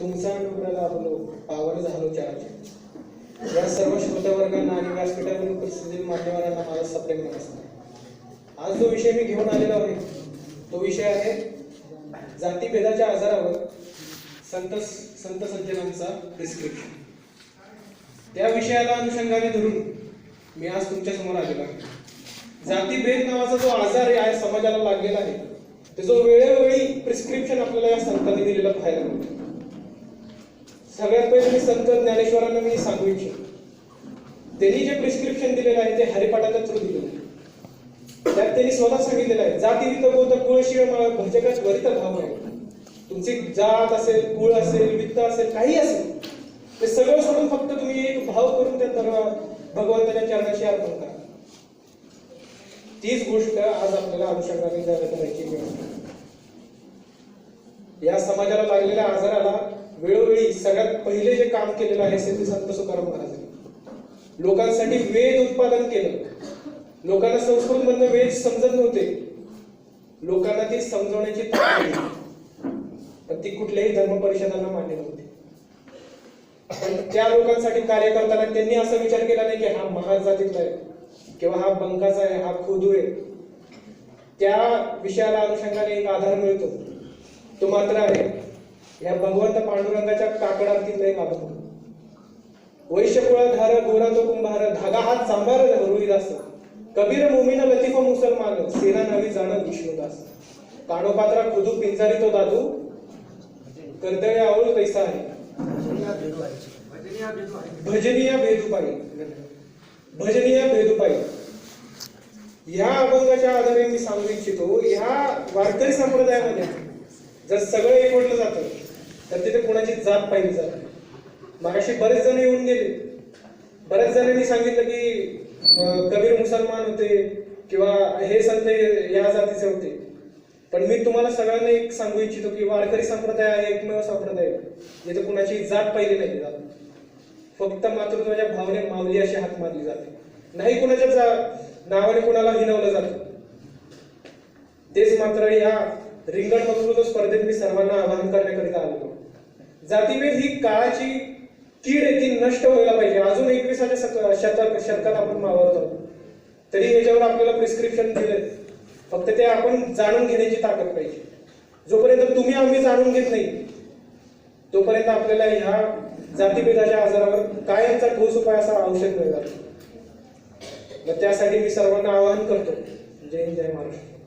तुमचा अनुग्रहाला आपलो पावर झालो चार्ज या सर्व श्रोतवर्गांना आणि व्यासपीठावरील उपस्थित मान्यवरांना माझा सप्रेम नमस्कार. आज जो विषय मी घेऊन आलेलो आहे तो विषय आहे जातीभेदाच्या आजारावर संत संत सज्जनांचा प्रिस्क्रिप्शन त्या विषयाला अनुषंगाने धरून मी आज तुमच्यासमोर आलेलो आहे. जातीभेद नावाचा जो आजार आहे समाजाला लागलेला आहे त्याचं वेळोवेळी प्रिस्क्रिप्शन आपल्याला या संतांनी दिलेलं पाहायला मिळतं. सगळ्यात पहिले मी संत ज्ञानेश्वरांना मी सांगू इच्छितो. त्यांनी जे प्रिस्क्रिप्शन दिलेलं आहे ते हरिपाठाच्या थ्रू दिलेलं आहे. त्यात त्यांनी स्वतः सांगितलेलं आहे जाती वित गोत कुळ शिव भजकात त्वरित भाव आहे. तुमची जात असेल कुळ असेल वित्त असेल काही असेल ते सगळं सोडून फक्त तुम्ही एक भाव करून त्या तर- भगवंताच्या चरणाशी अर्पण करा. तीच गोष्ट आज आपल्याला अनुषंगाने जर करायची या समाजाला लागलेल्या आजाराला वेळोवेळी सगळ्यात पहिले जे काम केलेलं आहे ते संत तुकाराम महाराज लोकांसाठी वेद उत्पादन केलं. लोकांना संस्कृत मधनं वेद समजत नव्हते. लोकांना ती समजवण्याची पण ती कुठल्याही धर्म परिषदांना मान्य नव्हती. पण त्या लोकांसाठी कार्य करताना त्यांनी असा विचार केला नाही की हा महार जातीतला आहे किंवा हा बंकाचा आहे हा खुदू आहे. त्या विषयाला अनुषंगाने एक आधार मिळतो. तो मात्र आहे. या भगवंत पांडुरंगाच्या काकड आरतीतला एक आधार वैश्यकुळा धार गोरा तो कुंभार धागा हात सांभार रुईदास कबीर मोमीन लतीफ मुसलमान सेना नवी जाणं विष्णुदास काणोपात्रा खुदू पिंजारी तो दादू. कर्दळे आवळ पैसा आहे. भजनीय भेदुपाई. भजनीय भेदुपाई. ह्या अभंगाच्या आधारे मी सांगू इच्छितो ह्या वारकरी संप्रदायामध्ये जर सगळं एकवटलं जातं तर तिथे कोणाची जात पाहिली जाते मागाशी बरेच जण येऊन गेले. बऱ्याच जणांनी सांगितलं की कबीर मुसलमान होते किंवा हे संत या जातीचे होते. पण मी तुम्हाला सगळ्यांना एक सांगू इच्छितो की वारकरी संप्रदाय आहे एकमेव संप्रदाय. जिथे कुणाची जात पाहिली नाही. जात फक्त मातृत्वाच्या भावने मावली अशी हात मारली जाते. नाही कुणाच्या जा- नावाने कुणाला हिनवलं जातं. तेच मात्र या रिंगण वक्तृत्व स्पर्धेत मी सर्वांना आवाहन करण्याकरिता आलेलो. जातीभेद ही काळाची कीड ती नष्ट व्हायला पाहिजे. अजून एकविसाच्या शतक शतक शतकात आपण मावळतो. तरी याच्यावर आपल्याला प्रिस्क्रिप्शन दिले फक्त ते आपण जाणून घेण्याची ताकद पाहिजे. जोपर्यंत तुम्ही आम्ही जाणून घेत नाही तोपर्यंत आपल्याला ह्या जातीभेदाच्या आजारावर कायमचा ठोस उपाय असा औषध मिळणार. मग त्यासाठी मी सर्वांना आवाहन करतो. जय हिंद जय महाराष्ट्र.